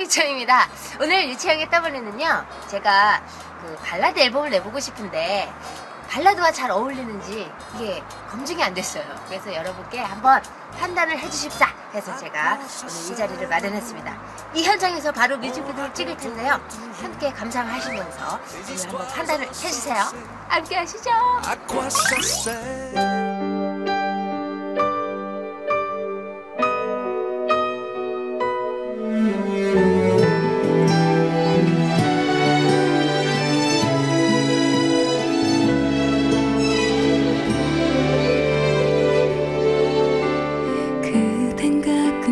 유채입니다. 오늘 유채영의 떠블리는요, 제가 그 발라드 앨범을 내보고 싶은데, 발라드와 잘 어울리는지 이게 검증이 안 됐어요. 그래서 여러분께 한번 판단을 해주십사 해서 제가 오늘 이 자리를 마련했습니다. 이 현장에서 바로 뮤직비디오를 찍을 텐데요. 함께 감상하시면서 오늘 한번 판단을 해주세요. 함께 하시죠.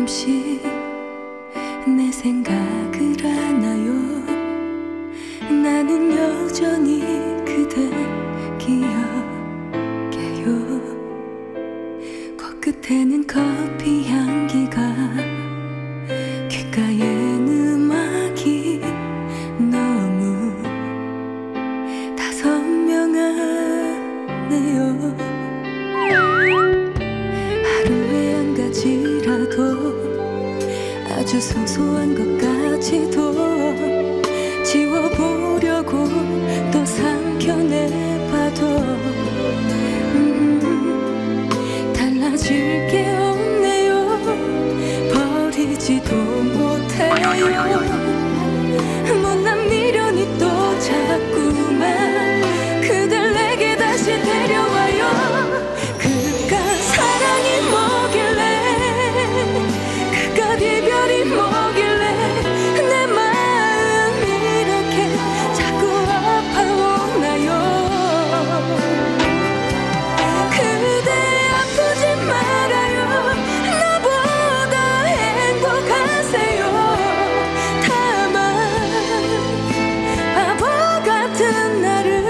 가끔씩 내 생각을 하나요? 나는 여전히 그대 기억해요. 코끝에는 커피 향기 아주 소소한 것까지도 지워보려고 또 삼켜내봐도 음, 달라질 게 없네요. 버리지도 못해요 같은 나를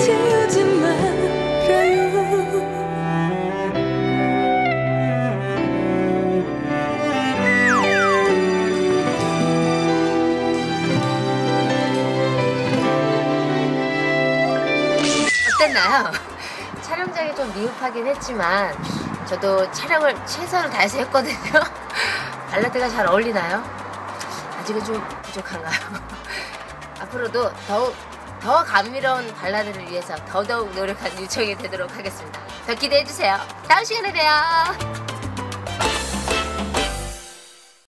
지우지 말아요 어땠나요? 촬영장이 좀 미흡하긴 했지만 저도 촬영을 최선을 다해서 했거든요. 발라드가 잘 어울리나요? 아직은 좀 부족한가요? 앞으로도 더욱 더 감미로운 발라드를 위해서 더더욱 노력한 유청이 되도록 하겠습니다. 더 기대해 주세요. 다음 시간에 봬요.